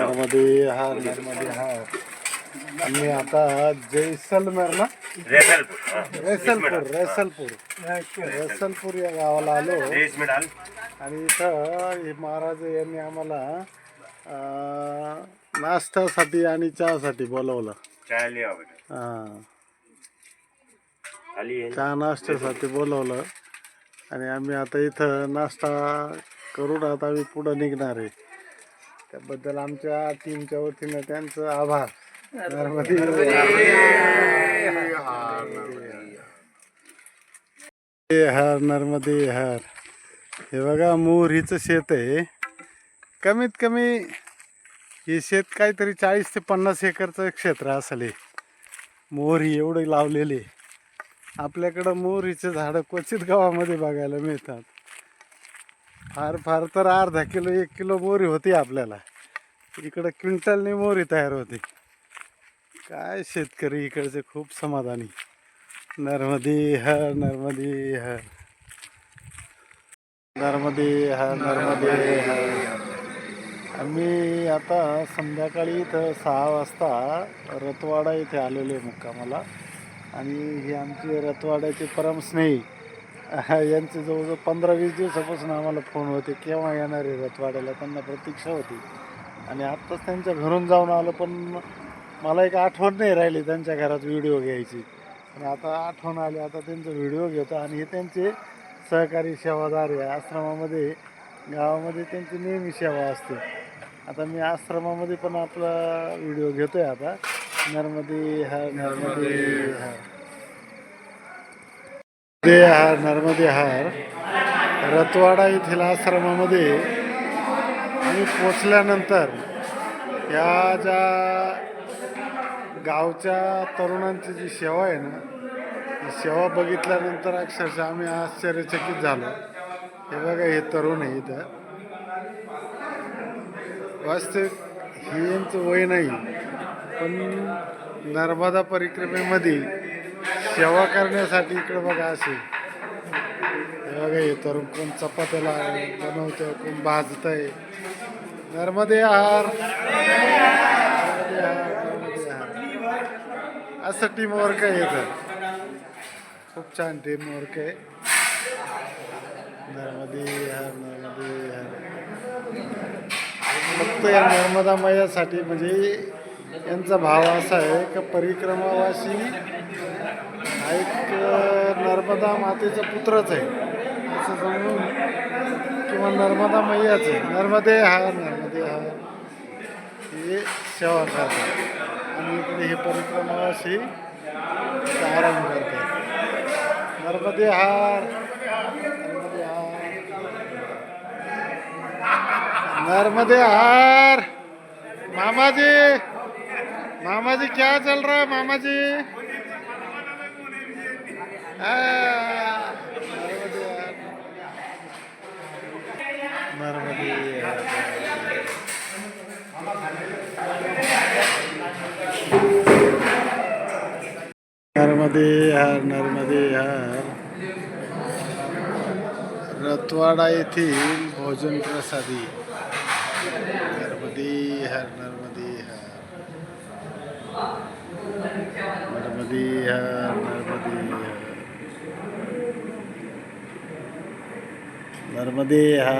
नर्मदे हार नर्मदे हार आम्ही आता जैसलमेर ना? रैसलपूर. रैसलपूर रैसलपूर. या गावाला आलो. आणि इथं हे महाराज यांनी आम्हाला नाश्त्यासाठी आणि चहासाठी बोलवलं. हां. चहा नाश्त्यासाठी बोलवलं. आणि आम्ही आता इथं नाश्ता करून आता आम्ही पुढं निघणार आहे. त्याबद्दल आमच्या टीमच्या वतीनं त्यांचं आभार. नर्मदे हर नर्मदे हर. हे बघा मोहरीचं शेत आहे. कमीत कमी हे शेत काहीतरी चाळीस ते पन्नास एकरचं क्षेत्र असेल हे. मोहरी एवढे लावलेले. आपल्याकडं मोहरीचे झाडं क्वचित गावामध्ये बघायला मिळतात. फार फार तर अर्धा किलो एक किलो मोरी होती आपल्याला. इकडं क्विंटलने मोरी तयार होते. काय शेतकरी इकडचे खूप समाधानी. नर्मदी हर नर्मदी हर. नर्मदे हर नर्मदे हर. आम्ही आता संध्याकाळी इथं सहा वाजता रतवाडा इथे आलेलो आहे मुक्कामाला. आणि ही आमची रतवाड्याची परमस्नेही यांचे जवळजवळ पंधरा वीस दिवसापासून आम्हाला फोन होते केव्हा येणार आहे रथवाड्याला? त्यांना प्रतीक्षा होती. आणि आत्ताच त्यांच्या घरून जाऊन आलो पण मला एक आठवण नाही राहिली त्यांच्या घरात व्हिडिओ घ्यायची. आणि आता आठवण आली आता त्यांचा व्हिडिओ घेतो. आणि हे त्यांचे सहकारी सेवादार आहे. आश्रमामध्ये गावामध्ये त्यांची नेहमी सेवा असते. आता मी आश्रमामध्ये पण आपला व्हिडिओ घेतो आहे आता. नर्मदे हा नर्मदे हा. दे हार नर्मदे हार रतवाडा येथील आश्रमामध्ये आम्ही पोचल्यानंतर या ज्या गावच्या तरुणांची जी सेवा आहे ना ती सेवा बघितल्यानंतर अक्षरशः आम्ही आश्चर्यचकित झालो. हे बघा हे तरुण आहे इथं. वास्तविक हे यांचं वय नाही पण नर्मदा परिक्रमेमध्ये सेवा करण्यासाठी इकडे बघा असे. बघा हे तरुण कोण चपात्याला बनवतंय कोण भाजत आहे नर्मदे आहार. असं टीम वर्क आहे इथं. खूप छान टीम वर्क आहे. नर्मदे हार नर्मदे हार फक्त या नर्मदा मैयासाठी म्हणजे यांचा भाव असा आहे का परिक्रमावाशी हा एक नर्मदा मातेचा पुत्रच आहे. असं समजून किंवा नर्मदा मैयाच आहे. नर्मदे हार नर्मदे हा. हे सेवा करतात. आणि इकडे हे परिक्रमाशी आराम करतात. नर्मदे हार नर्मदे हार नर्मदे हार! मामाजी! मामाजी क्या चल रहा है मामाजी? नर्मदे हर नर्मदे हर रतवाडा येथील भोजन प्रसादी. नर्मदे हर नर्मदे हर नर्मदे हर नर्मदे हा